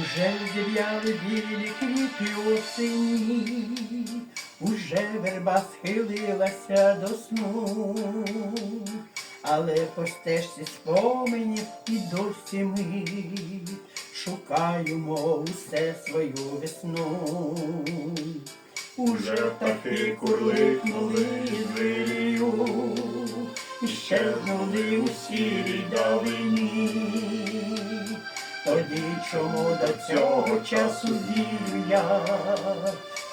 Уже зів'яли білі квіти осені, уже верба схилилася до сну, але по стежці споменів і досі ми шукаємо усе свою весну. Уже птахи курликнули звірю, і щезнули у сірій далині. Тоді чому до цього часу вірю я,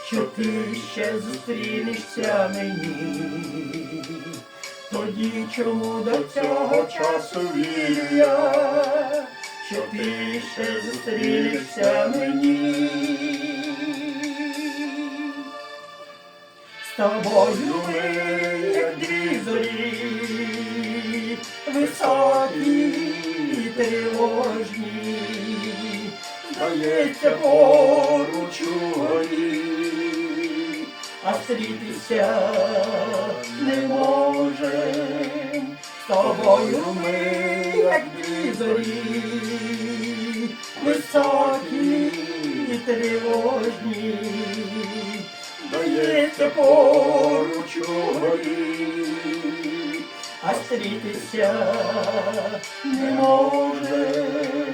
що ти ще зустрінешся мені? Тоді чому до цього часу вірю я, що ти ще зустрінешся мені? З тобою ми, як дві зорі, високі і тривожні, здається, поруч у горі, а стрітися не можем. З тобою ми, як дві зорі, високі і тривожні, здається, поруч у горі, а стрітися не може.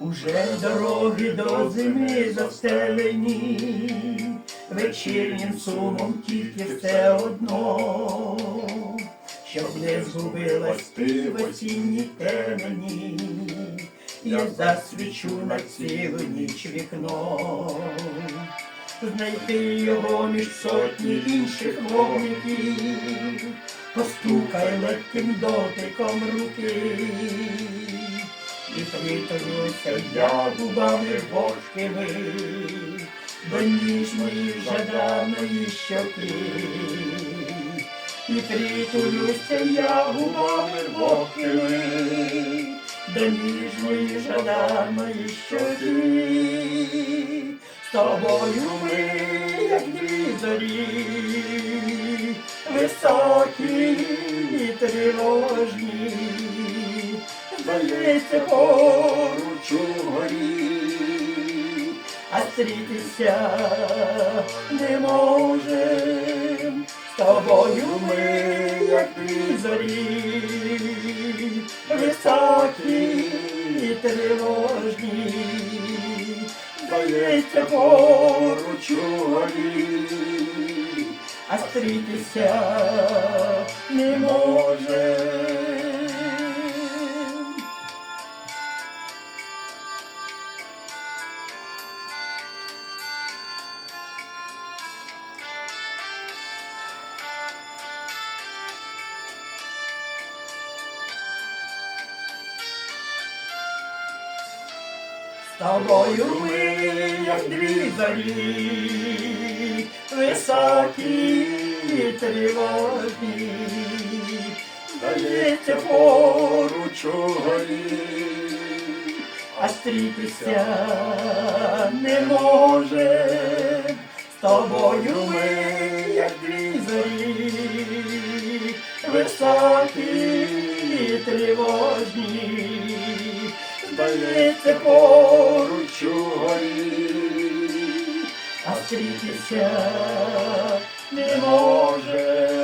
Уже дороги до зими застелені, вечірнім сумом тільки все одно, щоб не згубилась ти в осінній темені, я засвічу на цілу ніч вікно, знайти його між сотні інших вогників, постукай легким дотиком руки. І притулюся я губами вогкими до ніжної жаданої щоки. І притулюся я губами вогкими до ніжної жаданої щоки. З тобою ми, як дві зорі, високі і тривожні здається поруч у горі, а стрітися не можем. З тобою ми, як дві зорі, високі і тривожні, здається поруч у горі, а стрітися не можем. Тобою ми, як дві зорі, високі і тривожні, здається поруч у горі, а стрітися не може. З тобою ми, як дві зорі, високі тривожні здається поруч у горі, а стрітися не може.